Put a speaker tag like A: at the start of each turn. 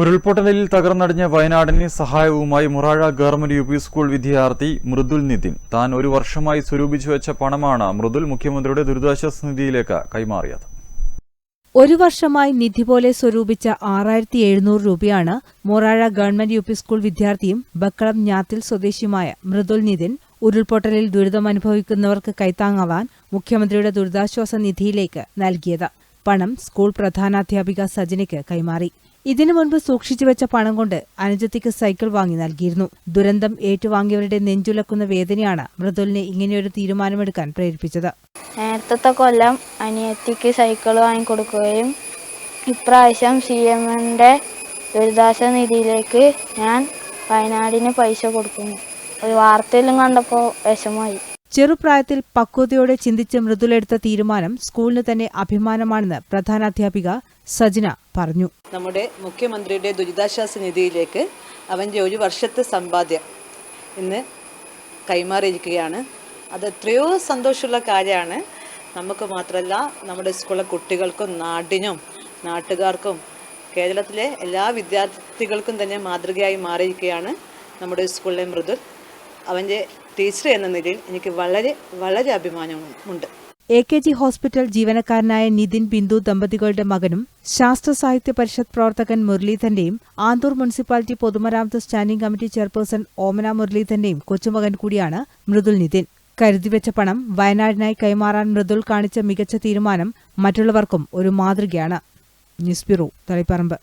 A: ഉരുൾപൊട്ടലിൽ തകർന്നടിഞ്ഞ വയനാടിന് സഹായവുമായി Morazha government U P school വിദ്യാർത്ഥി മൃദുൽ നിതിൻ. താൻ ഒരു വർഷമായി സ്വരൂപിച്ചു വെച്ച പണമാണ് മൃദുൽ മുഖ്യമന്ത്രിയുടെ ദുരിതാശ്വാസ നിധിയിലേക്ക് കൈമാറിയത്.
B: ഒരു വർഷമായി നിധി പോലെ സ്വരൂപിച്ച ആറായിരത്തി എഴുന്നൂറ് രൂപയാണ് Morazha government U P school വിദ്യാർത്ഥിയും ബക്കളം ഞാത്തിൽ സ്വദേശിയുമായ മൃദുൽ നിതിൻ ഉരുൾപൊട്ടലിൽ ദുരിതമനുഭവിക്കുന്നവർക്ക് കൈത്താങ്ങാവാൻ മുഖ്യമന്ത്രിയുടെ ദുരിതാശ്വാസ നിധിയിലേക്ക് നൽകിയത്. പണം സ്കൂൾ പ്രധാനാധ്യാപിക സജനയ്ക്ക് കൈമാറി. ഇതിനു മുൻപ് സൂക്ഷിച്ചു വെച്ച പണം കൊണ്ട് അനുജത്തിക്ക് സൈക്കിൾ വാങ്ങി നൽകിയിരുന്നു. ദുരന്തം ഏറ്റുവാങ്ങിയവരുടെ നെഞ്ചുലക്കുന്ന വേദനയാണ് മൃദുലിനെ ഇങ്ങനെയൊരു തീരുമാനമെടുക്കാൻ പ്രേരിപ്പിച്ചത്.
C: നേരത്തെ കൊല്ലം അനിയത്തിക്ക് സൈക്കിൾ വാങ്ങിക്കൊടുക്കുകയും ഇപ്രാവശ്യം സി എമ്മിന്റെ ദുരിതാശ്വാസ നിധിയിലേക്ക് ഞാൻ വയനാടിന് പൈസ കൊടുക്കുന്നു. ഒരു വാർത്തയിലും കണ്ടപ്പോൾ വിഷമമായി.
B: ചെറുപ്രായത്തിൽ പക്വതയോടെ ചിന്തിച്ച് മൃദുലെടുത്ത തീരുമാനം സ്കൂളിന് തന്നെ അഭിമാനമാണെന്ന് പ്രധാനാധ്യാപിക സജന പറഞ്ഞു.
D: നമ്മുടെ മുഖ്യമന്ത്രിയുടെ ദുരിതാശ്വാസ നിധിയിലേക്ക് അവന്റെ ഒരു വർഷത്തെ സമ്പാദ്യം ഇന്ന് കൈമാറിയിരിക്കുകയാണ്. അത് എത്രയോ സന്തോഷമുള്ള കാര്യമാണ്. നമുക്ക് മാത്രമല്ല നമ്മുടെ സ്കൂളിലെ കുട്ടികൾക്കും നാടിനും നാട്ടുകാർക്കും കേരളത്തിലെ എല്ലാ വിദ്യാർത്ഥികൾക്കും തന്നെ മാതൃകയായി മാറിയിരിക്കുകയാണ് നമ്മുടെ സ്കൂളിലെ മൃദുൽ. അവന്റെ ടീച്ചർ എന്ന നിലയിൽ എനിക്ക് വളരെ വളരെ അഭിമാനമുണ്ട്
B: എ കെ ജി ഹോസ്പിറ്റൽ ജീവനക്കാരനായ നിതിൻ ബിന്ദു ദമ്പതികളുടെ മകനും ശാസ്ത്ര സാഹിത്യ പരിഷത്ത് പ്രവർത്തകൻ മുരളീധന്റെയും ആന്തൂർ മുനിസിപ്പാലിറ്റി പൊതുമരാമത്ത് സ്റ്റാൻഡിംഗ് കമ്മിറ്റി ചെയർപേഴ്സൺ ഓമന മുരളീധന്റെയും കൊച്ചുമകൻ കൂടിയാണ് മൃദുൽ നിതിൻ. കരുതിവെച്ച പണം വയനാടിനായി കൈമാറാൻ മൃദുൽ കാണിച്ച മികച്ച തീരുമാനം മറ്റുള്ളവർക്കും ഒരു മാതൃകയാണ്. News bureau Taliparamba.